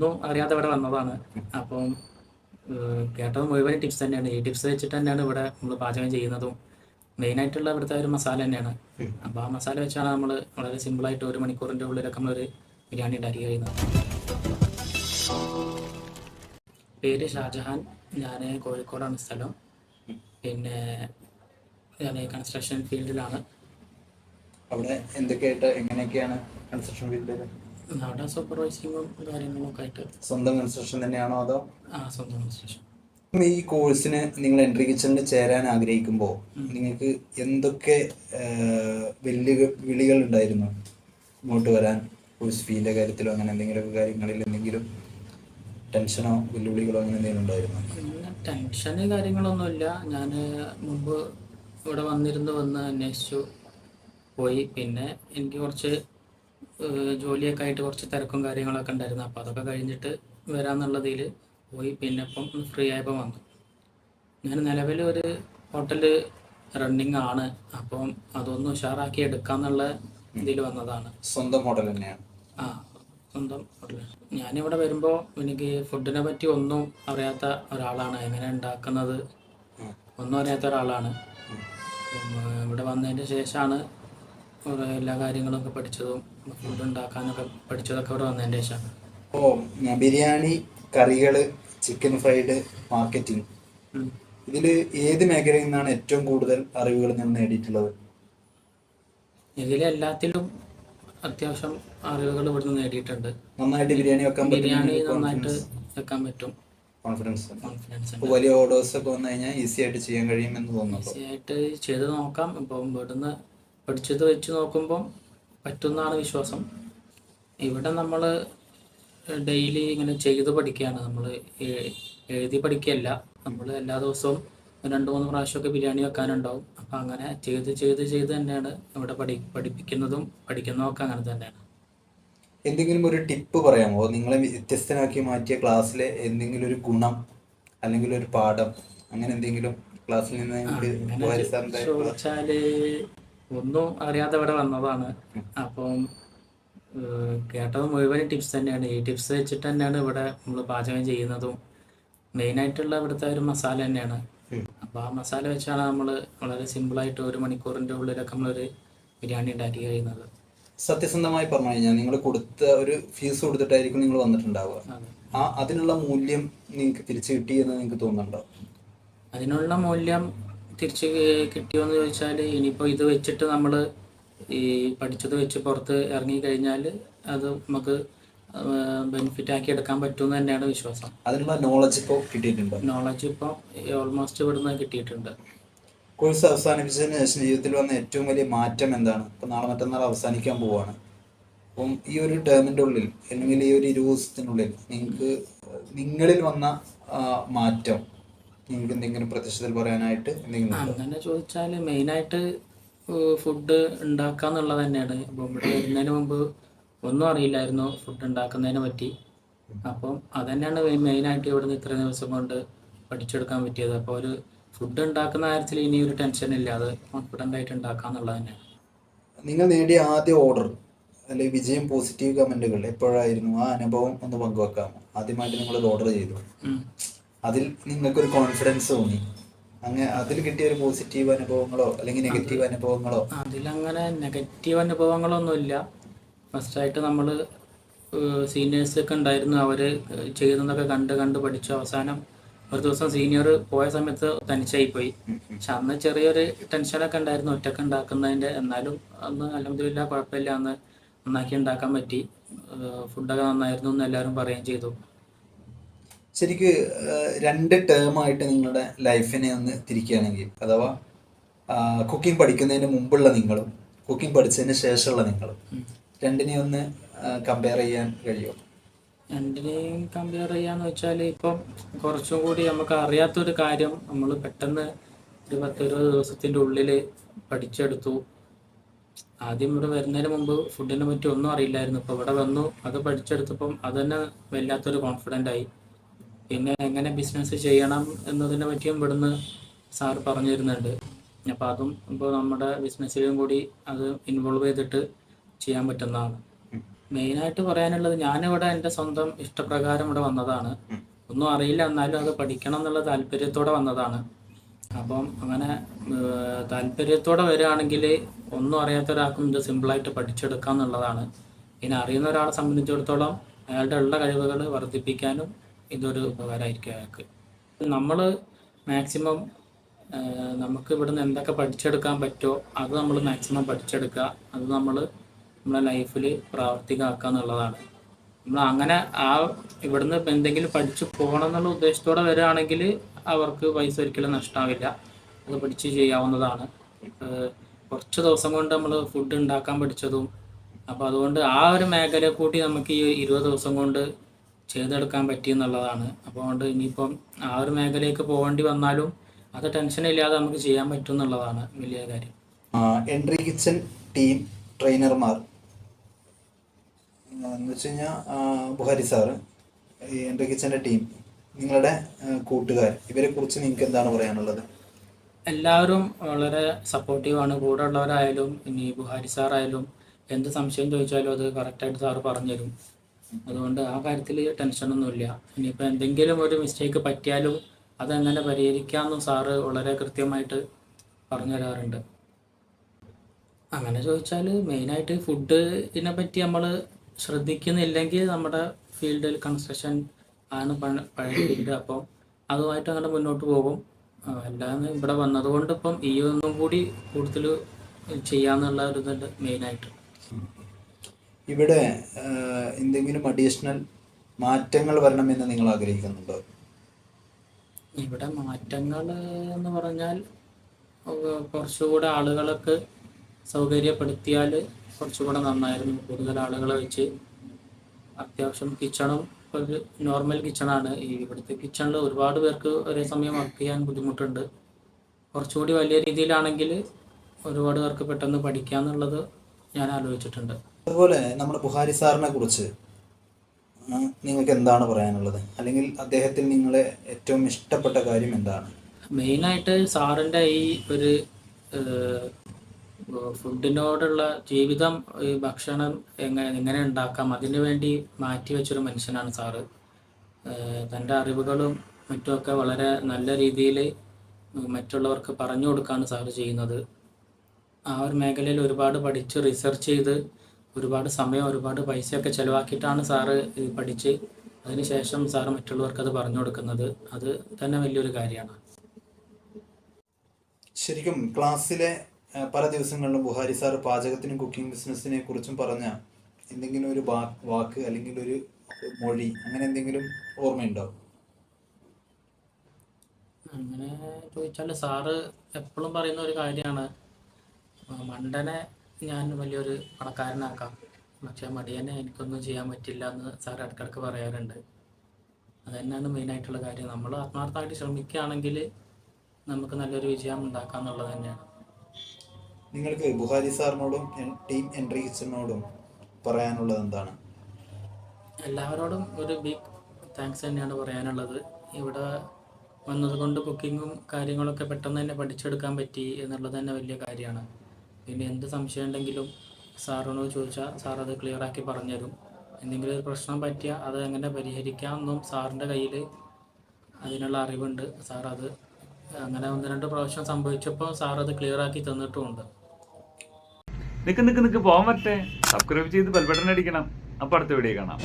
ഒന്നും അറിയാതെ ഇവിടെ വന്നതാണ്. അപ്പം കേട്ടത് മുഴുവൻ ടിപ്സ് തന്നെയാണ്. ഈ ടിപ്സ് വെച്ചിട്ട് തന്നെയാണ് ഇവിടെ നമ്മൾ പാചകം ചെയ്യുന്നതും. മെയിനായിട്ടുള്ള ഇവിടുത്തെ ഒരു മസാല തന്നെയാണ്. അപ്പോൾ ആ മസാല വെച്ചാണ് നമ്മൾ വളരെ സിമ്പിളായിട്ട് ഒരു മണിക്കൂറിന്റെ ഉള്ളിലൊക്കെ നമ്മളൊരു ബിരിയാണി ഉണ്ടാക്കി കഴിയുന്നത്. പേര് ഷാജഹാൻ. ഞാൻ കോഴിക്കോടാണ് സ്ഥലം. പിന്നെ ഞാൻ കൺസ്ട്രക്ഷൻ ഫീൽഡിലാണ് അവിടെ എന്തൊക്കെയായിട്ട് എങ്ങനെയൊക്കെയാണ് കൺസ്ട്രക്ഷൻ ഫീൽഡിൽ അവിടെ സൂപ്പർവൈസിങ്ങും കാര്യങ്ങളും ഒക്കെ ആയിട്ട്. സ്വന്തം കൺസ്ട്രക്ഷൻ തന്നെയാണോ അതോ? ആ സ്വന്തം കൺസ്ട്രക്ഷൻ ഈ കോഴ്സിന് നിങ്ങൾ എൻട്രി കിച്ചണിൽ ചേരാൻ ആഗ്രഹിക്കുമ്പോൾ നിങ്ങൾക്ക് എന്തൊക്കെ വെല്ലു വിളികൾ ഉണ്ടായിരുന്നു? ഇങ്ങോട്ട് വരാൻ കോഴ്സ് ഫീന്റെ കാര്യത്തിലോ അങ്ങനെ എന്തെങ്കിലും കാര്യങ്ങളിൽ എന്തെങ്കിലും ടെൻഷനോ വെല്ലുവിളികളോ അങ്ങനെ എന്തെങ്കിലും ഉണ്ടായിരുന്നു? ടെൻഷൻ ടെൻഷന് കാര്യങ്ങളൊന്നുമില്ല ഞാൻ മുമ്പ് ഇവിടെ വന്നിരുന്നു വന്ന് അന്വേഷിച്ചു. പോയി. പിന്നെ എനിക്ക് കുറച്ച് ജോലിയൊക്കെ ആയിട്ട് കുറച്ച് തിരക്കും കാര്യങ്ങളൊക്കെ ഉണ്ടായിരുന്നു. അപ്പോൾ അതൊക്കെ കഴിഞ്ഞിട്ട് വരാമെന്നുള്ളതിൽ പോയി. പിന്നെ ഇപ്പം ഫ്രീ ആയപ്പോൾ വന്നു. ഞാൻ നിലവിൽ ഒരു ഹോട്ടൽ റണ്ണിങ് ആണ്. അപ്പം അതൊന്ന് ഉഷാറാക്കി എടുക്കാന്നുള്ള ഇതിൽ വന്നതാണ്. സ്വന്തം ഹോട്ടൽ തന്നെയാണ്. ആ സ്വന്തം ഹോട്ടൽ. ഞാനിവിടെ വരുമ്പോൾ എനിക്ക് ഫുഡിനെ പറ്റി ഒന്നും അറിയാത്ത ഒരാളാണ്. എങ്ങനെ ഉണ്ടാക്കുന്നത്. ഒന്നും അറിയാത്ത ഒരാളാണ്. ഇവിടെ വന്നതിന് ശേഷമാണ് കുറേ എല്ലാ കാര്യങ്ങളൊക്കെ പഠിച്ചതും ഫുഡ് ഉണ്ടാക്കാനൊക്കെ പഠിച്ചതൊക്കെ ഇവിടെ വന്നതിന് ശേഷം. ഓ ഞാൻ ബിരിയാണി കറികൾ ചിക്കൻ ഫ്രൈഡ് മാർക്കറ്റിംഗ് ഇതിൽ ഏത് മേഖലയിൽ നിന്നാണ് ഏറ്റവും കൂടുതൽ അറിവുകൾ നിങ്ങൾ നേടിയിട്ടുള്ളത്? ഇതിലെല്ലാത്തിലും അത്യാവശ്യം അറിവുകൾ ഇവിടുന്ന് നേടിയിട്ടുണ്ട്. നന്നായിട്ട് ബിരിയാണി വെക്കാൻ ബിരിയാണി നന്നായിട്ട് വെക്കാൻ പറ്റും. കോൺഫിഡൻസ് വലിയ ഓർഡേഴ്സ് ഒക്കെ വന്നു കഴിഞ്ഞാൽ ഈസി ആയിട്ട് ചെയ്യാൻ കഴിയുമെന്ന് തോന്നുന്നു. ഈസി ആയിട്ട് ചെയ്ത് നോക്കാം. ഇപ്പം ഇവിടുന്ന് പഠിച്ചത് വെച്ച് നോക്കുമ്പം പറ്റുന്നതാണ് വിശ്വാസം. ഇവിടെ നമ്മൾ ഡെയിലി ഇങ്ങനെ ചെയ്ത് പഠിക്കുകയാണ് നമ്മൾ എഴുതി പഠിക്കുകയല്ല നമ്മൾ എല്ലാ ദിവസവും രണ്ട് മൂന്ന് പ്രാവശ്യമൊക്കെ ബിരിയാണി വെക്കാനുണ്ടാവും. അപ്പം അങ്ങനെ ചെയ്ത് ചെയ്ത് ചെയ്ത് തന്നെയാണ് ഇവിടെ പഠി പഠിപ്പിക്കുന്നതും പഠിക്കുന്നതൊക്കെ അങ്ങനെ തന്നെയാണ്. എന്തെങ്കിലും ഒരു ടിപ്പ് പറയാമോ? നിങ്ങളെ വ്യത്യസ്തനാക്കി മാറ്റിയ ക്ലാസ്സിലെ എന്തെങ്കിലും ഒരു ഗുണം അല്ലെങ്കിൽ ഒരു പാഠം അങ്ങനെ എന്തെങ്കിലും ക്ലാസ്സിൽ നിന്ന് ചോദിച്ചാൽ ഒന്നും അറിയാതെ ഇവിടെ വന്നതാണ്. അപ്പം കേട്ടത് മുഴുവൻ ടിപ്സ് തന്നെയാണ്. ഈ ടിപ്സ് വെച്ചിട്ട് തന്നെയാണ് ഇവിടെ നമ്മൾ പാചകം ചെയ്യുന്നതും. മെയിനായിട്ടുള്ള ഇവിടുത്തെ ഒരു മസാല തന്നെയാണ്. അപ്പോൾ ആ മസാല വെച്ചാണ് നമ്മൾ വളരെ സിമ്പിളായിട്ട് ഒരു മണിക്കൂറിന്റെ ഉള്ളിലൊക്കെ നമ്മളൊരു ബിരിയാണി ഉണ്ടാക്കി കഴിയുന്നത്. സത്യസന്ധമായി പറഞ്ഞു കഴിഞ്ഞാൽ നിങ്ങൾ കൊടുത്ത ഒരു ഫീസ് കൊടുത്തിട്ടായിരിക്കും നിങ്ങൾ വന്നിട്ടുണ്ടാവുക. ആ അതിനുള്ള മൂല്യം നിങ്ങൾക്ക് തിരിച്ചു കിട്ടി എന്ന് നിങ്ങൾക്ക് തോന്നുന്നുണ്ടോ? അതിനുള്ള മൂല്യം തിരിച്ച് കിട്ടിയോ എന്ന് ചോദിച്ചാൽ ഇനിയിപ്പോൾ ഇത് വെച്ചിട്ട് നമ്മൾ ഈ പഠിച്ചത് വെച്ച് പുറത്ത് ഇറങ്ങി കഴിഞ്ഞാൽ അത് നമുക്ക് ബെനിഫിറ്റ് ആക്കി എടുക്കാൻ പറ്റുമെന്ന് തന്നെയാണ് വിശ്വാസം. അതിനുള്ള നോളജ് ഇപ്പോൾ കിട്ടിയിട്ടുണ്ട്? നോളജ് ഇപ്പോൾ ഓൾമോസ്റ്റ് ഇവിടുന്ന് കിട്ടിയിട്ടുണ്ട്. കോഴ്സ് അവസാനിപ്പിച്ചതിന് ശേഷം ജീവിതത്തിൽ വന്ന ഏറ്റവും വലിയ മാറ്റം എന്താണ്? ഇപ്പം നാളെ മറ്റന്നാൾ അവസാനിക്കാൻ പോവാണ്. അപ്പം ഈ ഒരു ടേമിന്റെ ഉള്ളിൽ അല്ലെങ്കിൽ ഈ ഒരു ഇരുപത് ദിവസത്തിനുള്ളിൽ നിങ്ങൾക്ക് നിങ്ങളിൽ വന്ന മാറ്റം നിങ്ങൾക്ക് എന്തെങ്കിലും പ്രത്യക്ഷത്തിൽ പറയാനായിട്ട് എന്തെങ്കിലും അങ്ങനെ ചോദിച്ചാൽ മെയിനായിട്ട് ഫുഡ് ഉണ്ടാക്കുക എന്നുള്ളത് തന്നെയാണ്. അപ്പോൾ ഇവിടെ വരുന്നതിന് മുമ്പ് ഒന്നും അറിയില്ലായിരുന്നു ഫുഡ് ഉണ്ടാക്കുന്നതിനെ പറ്റി. അപ്പം അതന്നെയാണ് മെയിനായിട്ട് ഇവിടുന്ന് ഇത്ര ദിവസം കൊണ്ട് പഠിച്ചെടുക്കാൻ പറ്റിയത്. അപ്പോൾ ഒരു ഫുഡ് ഉണ്ടാക്കുന്ന കാര്യത്തിൽ ഇനി ഒരു ടെൻഷൻ ഇല്ല. അത് കോൺഫിഡന്റ് ആയിട്ട് ഉണ്ടാക്കുക എന്നുള്ളത് തന്നെയാണ്. നിങ്ങൾ നേടിയ ആദ്യ ഓർഡർ അല്ലെങ്കിൽ വിജയം പോസിറ്റീവ് കമന്റുകൾ എപ്പോഴായിരുന്നു? ആ അനുഭവം ഒന്ന് പങ്കുവെക്കാമോ? ആദ്യമായിട്ട് നിങ്ങൾ ഓർഡർ ചെയ്തു. അതിൽ നിങ്ങൾക്കൊരു കോൺഫിഡൻസ് തോന്നി. അങ്ങനെ അതിൽ കിട്ടിയ ഒരു പോസിറ്റീവ് അനുഭവങ്ങളോ അല്ലെങ്കിൽ നെഗറ്റീവ് അനുഭവങ്ങളോ? അതിലങ്ങനെ നെഗറ്റീവ് അനുഭവങ്ങളൊന്നുമില്ല. ഫസ്റ്റായിട്ട് നമ്മൾ സീനിയേഴ്സ് ഒക്കെ ഉണ്ടായിരുന്നു. അവർ ചെയ്യുന്നതൊക്കെ കണ്ട് കണ്ട് പഠിച്ചു. അവസാനം ഒരു ദിവസം സീനിയർ പോയ സമയത്ത് തനിച്ചായി പോയി പക്ഷെ അന്ന് ചെറിയൊരു ടെൻഷനൊക്കെ ഉണ്ടായിരുന്നു. ഒറ്റയ്ക്ക് ഉണ്ടാക്കുന്നതിന്റെ. എന്നാലും അന്ന് അലഹമില്ല കുഴപ്പമില്ല. അന്ന് നന്നാക്കി ഉണ്ടാക്കാൻ പറ്റി. ഫുഡൊക്കെ നന്നായിരുന്നു എന്ന് എല്ലാവരും പറയുകയും ചെയ്തു. ശരിക്ക് രണ്ട് ടേം ആയിട്ട് നിങ്ങളുടെ ലൈഫിനെ ഒന്ന് തിരിക്കുകയാണെങ്കിൽ അഥവാ കുക്കിംഗ് പഠിക്കുന്നതിന് മുമ്പുള്ള നിങ്ങളും കുക്കിംഗ് പഠിച്ചതിന് ശേഷമുള്ള നിങ്ങളും. രണ്ടിനെ ഒന്ന് കമ്പയർ ചെയ്യാൻ കഴിയുമോ? രണ്ടിനെയും കമ്പയർ ചെയ്യാന്ന് വെച്ചാൽ ഇപ്പം കുറച്ചും കൂടി നമുക്ക് അറിയാത്തൊരു കാര്യം നമ്മൾ പെട്ടെന്ന് ഒരു പത്തിരുപത് ദിവസത്തിന്റെ ഉള്ളിൽ പഠിച്ചെടുത്തു. ആദ്യം ഇവിടെ വരുന്നതിന് മുമ്പ് ഫുഡിനെ പറ്റി ഒന്നും അറിയില്ലായിരുന്നു. ഇപ്പോൾ ഇവിടെ വന്നു അത് പഠിച്ചെടുത്തപ്പം അത് തന്നെ വല്ലാത്തൊരു കോൺഫിഡന്റ് ആയി. പിന്നെ എങ്ങനെ ബിസിനസ് ചെയ്യണം എന്നതിനെ പറ്റിയും ഇവിടുന്ന് സാർ പറഞ്ഞു തരുന്നുണ്ട് അപ്പോൾ അതും ഇപ്പോൾ നമ്മുടെ ബിസിനസ്സിലും കൂടി അത് ഇൻവോൾവ് ചെയ്തിട്ട് ചെയ്യാൻ പറ്റുന്നതാണ്. മെയിനായിട്ട് പറയാനുള്ളത് ഞാനിവിടെ എന്റെ സ്വന്തം ഇഷ്ടപ്രകാരം ഇവിടെ വന്നതാണ്. ഒന്നും അറിയില്ല എന്നാലും അത് പഠിക്കണം എന്നുള്ള താല്പര്യത്തോടെ വന്നതാണ്. അപ്പം അങ്ങനെ താല്പര്യത്തോടെ വരികയാണെങ്കിൽ ഒന്നും അറിയാത്ത ഒരാൾക്കും ഇത് സിമ്പിളായിട്ട് പഠിച്ചെടുക്കാം എന്നുള്ളതാണ്. ഇനി അറിയുന്ന ഒരാളെ സംബന്ധിച്ചിടത്തോളം അയാളുടെ ഉള്ള കഴിവുകൾ വർദ്ധിപ്പിക്കാനും ഇതൊരു ഉപകാരമായിരിക്കും അയാൾക്ക്. നമ്മൾ മാക്സിമം നമുക്ക് ഇവിടുന്ന് എന്തൊക്കെ പഠിച്ചെടുക്കാൻ പറ്റുമോ അത് നമ്മൾ മാക്സിമം പഠിച്ചെടുക്കുക. അത് നമ്മൾ നമ്മളെ ലൈഫിൽ പ്രാവർത്തികമാക്കുക എന്നുള്ളതാണ്. നമ്മൾ അങ്ങനെ ആ ഇവിടുന്ന് ഇപ്പം എന്തെങ്കിലും പഠിച്ചു പോകണം എന്നുള്ള ഉദ്ദേശത്തോടെ വരികയാണെങ്കിൽ അവർക്ക് പൈസ ഒരിക്കലും നഷ്ടമാവില്ല അത് പഠിച്ച് ചെയ്യാവുന്നതാണ്. കുറച്ച് ദിവസം കൊണ്ട് നമ്മൾ ഫുഡ് ഉണ്ടാക്കാൻ പഠിച്ചതും. അപ്പോൾ അതുകൊണ്ട് ആ ഒരു മേഖല കൂട്ടി നമുക്ക് ഈ ഇരുപത് ദിവസം കൊണ്ട് ചെയ്തെടുക്കാൻ പറ്റി എന്നുള്ളതാണ് അപ്പോൾ അതുകൊണ്ട് ഇനിയിപ്പം ആ ഒരു മേഖലയ്ക്ക് പോകേണ്ടി വന്നാലും അത് ടെൻഷൻ ഇല്ലാതെ നമുക്ക് ചെയ്യാൻ പറ്റും എന്നുള്ളതാണ് വലിയ കാര്യം. എൻട്രി കിച്ചൺ ടീം ട്രെയിനർമാർ എന്ന് വെച്ച് കഴിഞ്ഞാൽ ബുഹാരി സാറ് എൻട്രി കിച്ചന്റെ ടീം നിങ്ങളുടെ കൂട്ടുകാർ ഇവരെ കുറിച്ച് നിങ്ങൾക്ക് എന്താണ് പറയാനുള്ളത്? എല്ലാവരും വളരെ സപ്പോർട്ടീവാണ് കൂടെ ഉള്ളവരായാലും ഇനി ബുഹാരി സാറായാലും എന്ത് സംശയം ചോദിച്ചാലും അത് കറക്റ്റായിട്ട് സാറ് പറഞ്ഞുതരും. അതുകൊണ്ട് ആ കാര്യത്തിൽ ടെൻഷനൊന്നുമില്ല. ഇനിയിപ്പോൾ എന്തെങ്കിലും ഒരു മിസ്റ്റേക്ക് പറ്റിയാലും അതെങ്ങനെ പരിഹരിക്കാമെന്നും സാറ് വളരെ കൃത്യമായിട്ട് പറഞ്ഞു തരാറുണ്ട് അങ്ങനെ ചോദിച്ചാൽ മെയിനായിട്ട് ഫുഡിനെ പറ്റി നമ്മൾ ശ്രദ്ധിക്കുന്നില്ലെങ്കിൽ നമ്മുടെ ഫീൽഡിൽ കൺസ്ട്രക്ഷൻ ആണ് പഴയ ഫീൽഡ് അപ്പം അതുമായിട്ട് അങ്ങനെ മുന്നോട്ട് പോകും. അല്ലാതെ ഇവിടെ വന്നതുകൊണ്ട് ഇപ്പം ഈ ഒന്നും കൂടി കൂടുതൽ ചെയ്യാന്നുള്ള ഒരു ഇതുണ്ട് മെയിനായിട്ട്. ഇവിടെ എന്തെങ്കിലും അഡീഷണൽ മാറ്റങ്ങൾ വരണമെന്ന് നിങ്ങൾ ആഗ്രഹിക്കുന്നുണ്ടോ? ഇവിടെ മാറ്റങ്ങൾ എന്ന് പറഞ്ഞാൽ കുറച്ചുകൂടെ ആളുകളൊക്കെ സൗകര്യപ്പെടുത്തിയാൽ കുറച്ചുകൂടെ നന്നായിരുന്നു. കൂടുതൽ ആളുകളെ വെച്ച് അത്യാവശ്യം കിച്ചണും ഒരു നോർമൽ കിച്ചണാണ് ഈ ഇവിടുത്തെ കിച്ചണിൽ ഒരുപാട് പേർക്ക് ഒരേ സമയം വർക്ക് ചെയ്യാൻ ബുദ്ധിമുട്ടുണ്ട്. കുറച്ചുകൂടി വലിയ രീതിയിലാണെങ്കിൽ ഒരുപാട് പേർക്ക് പെട്ടെന്ന് പഠിക്കാന്നുള്ളത് ഞാൻ ആലോചിച്ചിട്ടുണ്ട്. അതുപോലെ നമ്മുടെ ബുഹാരി സാറിനെ കുറിച്ച് നിങ്ങൾക്ക് എന്താണ് പറയാനുള്ളത്? അല്ലെങ്കിൽ അദ്ദേഹത്തിൽ നിങ്ങളെ ഏറ്റവും ഇഷ്ടപ്പെട്ട കാര്യം എന്താണ്? മെയിനായിട്ട് സാറിന്റെ ഈ ഒരു ഫുഡിനോടുള്ള ജീവിതം ഈ ഭക്ഷണം എങ്ങനെ എങ്ങനെ ഉണ്ടാക്കാം അതിനു വേണ്ടി മാറ്റി വെച്ചൊരു മനുഷ്യനാണ് സാറ്. തന്റെ അറിവുകളും മറ്റുമൊക്കെ വളരെ നല്ല രീതിയിൽ മറ്റുള്ളവർക്ക് പറഞ്ഞു കൊടുക്കുകയാണ് സാറ് ചെയ്യുന്നത്. ആ ഒരു മേഖലയിൽ ഒരുപാട് പഠിച്ച് റിസർച്ച് ചെയ്ത് ഒരുപാട് സമയം ഒരുപാട് പൈസയൊക്കെ ചിലവാക്കിയിട്ടാണ് സാറ് പഠിച്ച് അതിനുശേഷം സാറ് മറ്റുള്ളവർക്ക് അത് പറഞ്ഞു കൊടുക്കുന്നത്. അത് തന്നെ വലിയൊരു കാര്യമാണ്. ശരിക്കും ക്ലാസ്സിലെ പല ദിവസങ്ങളിലും ബുഹാരി സാർ പാചകത്തിനും കുക്കിംഗ് ബിസിനസ്സിനെ കുറിച്ചും പറഞ്ഞ എന്തെങ്കിലും ഒരു വാക്ക് അല്ലെങ്കിൽ ഒരു മൊഴി അങ്ങനെ എന്തെങ്കിലും ഓർമ്മയുണ്ടോ? അങ്ങനെ ചോദിച്ചാൽ സാറ് എപ്പോഴും പറയുന്ന ഒരു കാര്യമാണ്. മണ്ടനെ ഞാൻ വലിയൊരു പണക്കാരനാക്കാം. പക്ഷെ മടിയനെ എനിക്കൊന്നും ചെയ്യാൻ പറ്റില്ല എന്ന് സാർ ഇടയ്ക്കിടയ്ക്ക് പറയാറുണ്ട്. അത് തന്നെയാണ് മെയിനായിട്ടുള്ള കാര്യം. നമ്മൾ ആത്മാർത്ഥമായിട്ട് ശ്രമിക്കുകയാണെങ്കിൽ നമുക്ക് നല്ലൊരു വിജയം ഉണ്ടാക്കാം എന്നുള്ളത് തന്നെയാണ്. നിങ്ങൾക്ക് ബുഹാരി സാറിനോടും ടീം എൻട്രി കിച്ചണിനോടും പറയാനുള്ളത് എന്താണ്? എല്ലാവരോടും ഒരു ബിഗ് താങ്ക്സ് തന്നെയാണ് പറയാനുള്ളത്. ഇവിടെ വന്നതുകൊണ്ട് കുക്കിങ്ങും കാര്യങ്ങളൊക്കെ പെട്ടെന്ന് തന്നെ പഠിച്ചെടുക്കാൻ പറ്റി എന്നുള്ളത് തന്നെ വലിയ കാര്യമാണ്. പിന്നെ എന്ത് സംശയം ഉണ്ടെങ്കിലും സാറിനോട് ചോദിച്ചാൽ സാർ അത് ക്ലിയർ ആക്കി പറഞ്ഞുതരും. എന്തെങ്കിലും ഒരു പ്രശ്നം പറ്റിയാൽ അത് എങ്ങനെ പരിഹരിക്കാമെന്നും സാറിന്റെ കയ്യിൽ അതിനുള്ള അറിവുണ്ട്. സാർ അത് അങ്ങനെ ഒന്ന് രണ്ട് പ്രാവശ്യം സംഭവിച്ചപ്പോൾ സാർ അത് ക്ലിയർ ആക്കി തന്നിട്ടുമുണ്ട്. നിക്ക് നിക്ക് നിക്ക് പോകാൻ പറ്റേ സബ്സ്ക്രൈബ് ചെയ്ത് ബെൽബട്ടൺ അടിക്കണം. അപ്പോൾ അടുത്ത വീഡിയോ കാണാം.